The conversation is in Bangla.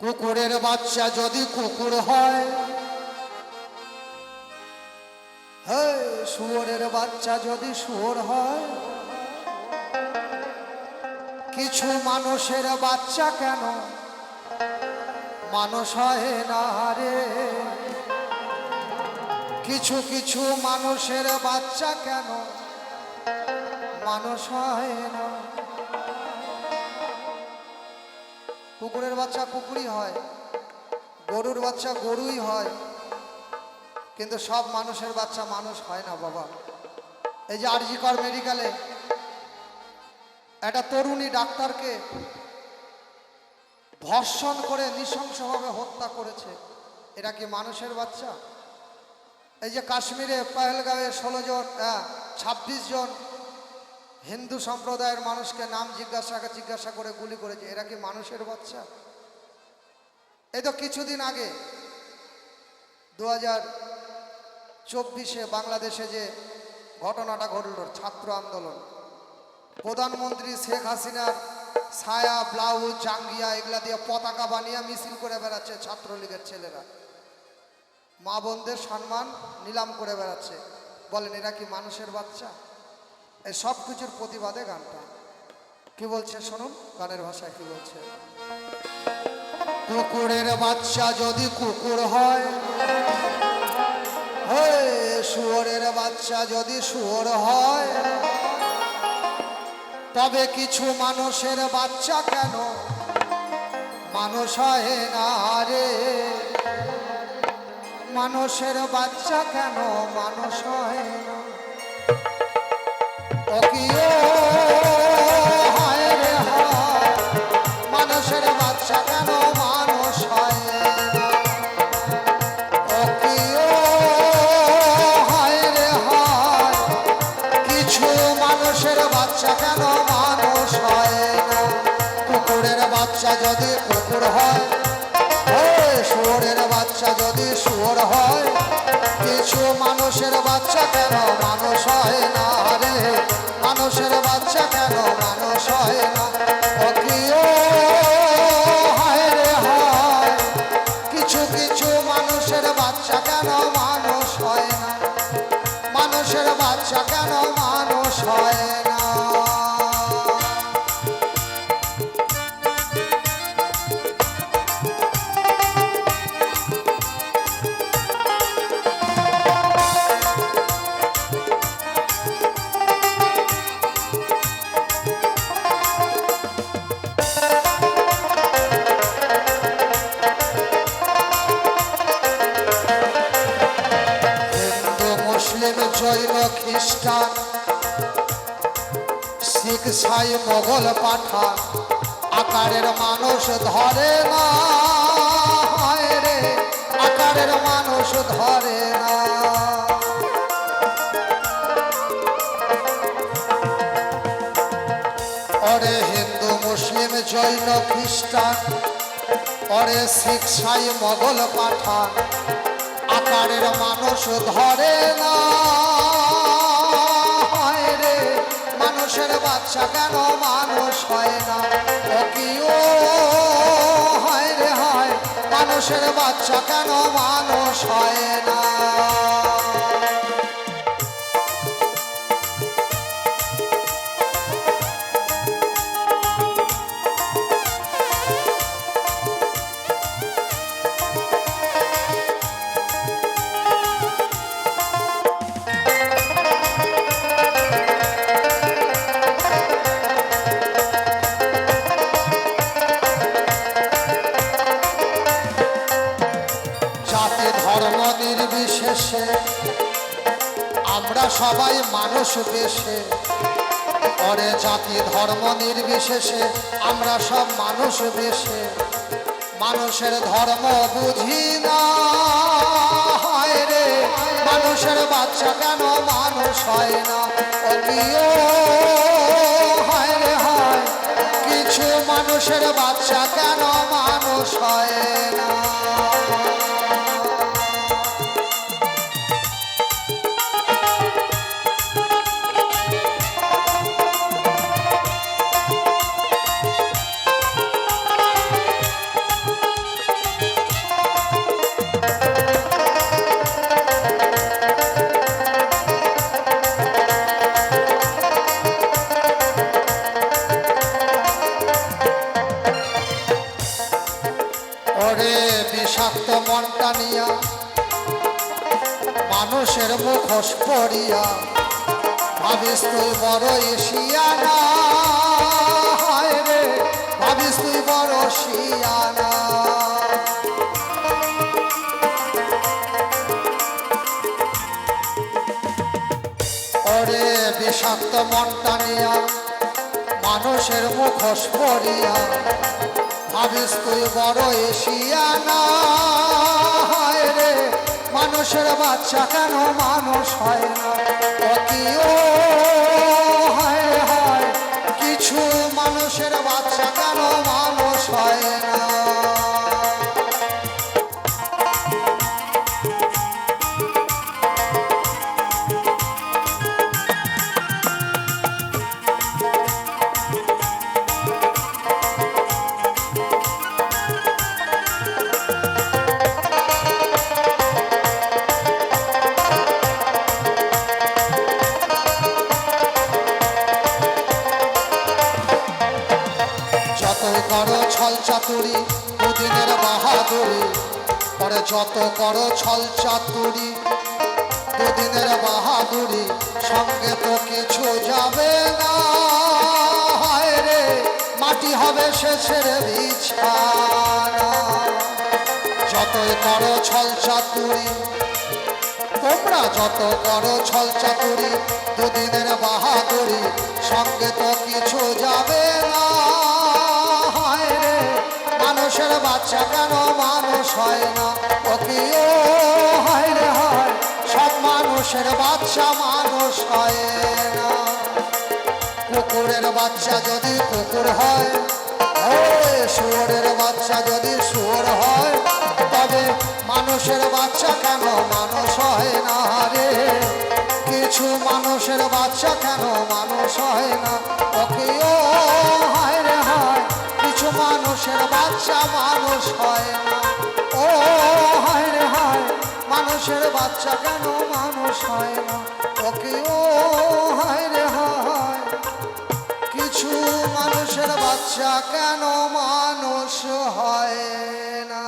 কুকুরের বাচ্চা যদি কুকুর হয় শুয়োরের বাচ্চা যদি শুয়োর হয়, কিছু মানুষের বাচ্চা কেন মানুষ হয় না রে? কিছু কিছু মানুষের বাচ্চা কেন মানুষ হয় না? কুকুরের বাচ্চা কুকুরই হয়, গরুর বাচ্চা গরুই হয়, কিন্তু সব মানুষের বাচ্চা মানুষ হয় না বাবা। এই যে আর আরজিকর মেডিকেলে একটা তরুণী ডাক্তারকে ধর্ষণ করে নৃশংসভাবে হত্যা করেছে, এটা কি মানুষের বাচ্চা? এই যে কাশ্মীরে, পহেলগাঁওয়ে ষোলো জন ছাব্বিশ জন হিন্দু সম্প্রদায়ের মানুষকে নাম জিজ্ঞাসা জিজ্ঞাসা করে, গুলি করেছে। এরা কি মানুষের বাচ্চা? এই তো কিছুদিন আগে দু হাজার চব্বিশে বাংলাদেশে যে ঘটনাটা ঘটল, ছাত্র আন্দোলন, প্রধানমন্ত্রী শেখ হাসিনার ছায়া, ব্লাউজ, জাঙ্গিয়া, এগুলা দিয়ে পতাকা বানিয়ে মিছিল করে বেড়াচ্ছে ছাত্রলীগের ছেলেরা। মা বোনদের সম্মান নিলাম করে বেড়াচ্ছে। বলেন, এরা কি মানুষের বাচ্চা? এই সব কিছুর প্রতিবাদে গানটা। কি বলছে শুনুন, গানের ভাষায় কি বলছে? কুকুরের বাচ্চা যদি কুকুর হয় শুয়োরের বাচ্চা যদি শুয়োর হয়, তবে কিছু মানুষের বাচ্চা কেন মানুষ হয় না রে? মানুষের বাচ্চা কেন মানুষ হয় বাচ্চা যদি কুকুর হয় শুয়োরের বাচ্চা যদি শুয়োর হয় কিছু মানুষের বাচ্চা কেন? মানুষ হয় না রে। মানুষের বাচ্চা কেন? মানুষ হয় না। সাই মোগল পাঠা। আকারের মানুষ ধরে না রে। আকারের মানুষ ধরে না। অরে হিন্দু মুসলিম জৈন খ্রিস্টান অরে শিখ সাই মোগল পাঠা। আকারের মানুষ ধরে না। বাচ্চা কেন মানুষ হয় না? ও কি ও হায় রে হায়, মানুষের বাচ্চা কেন মানুষ হয় না? সবাই মানুষ বেশে। পরে জাতি ধর্ম নির্বিশেষে আমরা সব মানুষ বেশে। মানুষের ধর্ম বুঝি না, হায় রে। মানুষের বাচ্চা কেন মানুষ হয় না? ও হায় রে, হায়। কিছু মানুষের বাচ্চা কেন মানুষ হয় বিষাক্ত মনটা নিয়া মানুষের মুখোশ পড়িয়া ভাবিস তুই বড় এশিয়ানা রে, ভাবিস তুই বড় শিয়ানা। ওরে বিষাক্ত মনটা নিয়া, মানুষের মুখোশ পড়িয়া ভাবিস তুই বড় এশিয়া না রে। মানুষের বাচ্চা কেন মানুষ হয় চাতুরি দুদিনের বাহাদুরি। পরে যত করো ছল চাতুরি দুদিনের বাহাদুরি। সঙ্গে তো কিছু যাবে না। রে, মাটি হবে শেষের বিছানা। যতই করো ছল চাতুরি, তোমরা যত করো ছল চাতুরি, দুদিনের বাহাদুরি। সঙ্গে তো কিছু যাবে না। মানুষের বাচ্চা কেন মানুষ হয় না? ও কি ও হায় রে হয়? সব মানুষের বাচ্চা মানুষ হয় না। কুকুরের বাচ্চা যদি কুকুর হয় শুয়োরের বাচ্চা যদি শুয়োর হয়, তবে মানুষের বাচ্চা কেন মানুষ হয় না রে? কিছু মানুষের বাচ্চা কেন মানুষ হয় না? বাচ্চা মানুষ হয় না। ও, হায় রে হয়, মানুষের বাচ্চা কেন মানুষ হয় না? ওকে, ও, হায় রে হয়, কিছু মানুষের বাচ্চা কেন মানুষ হয় না?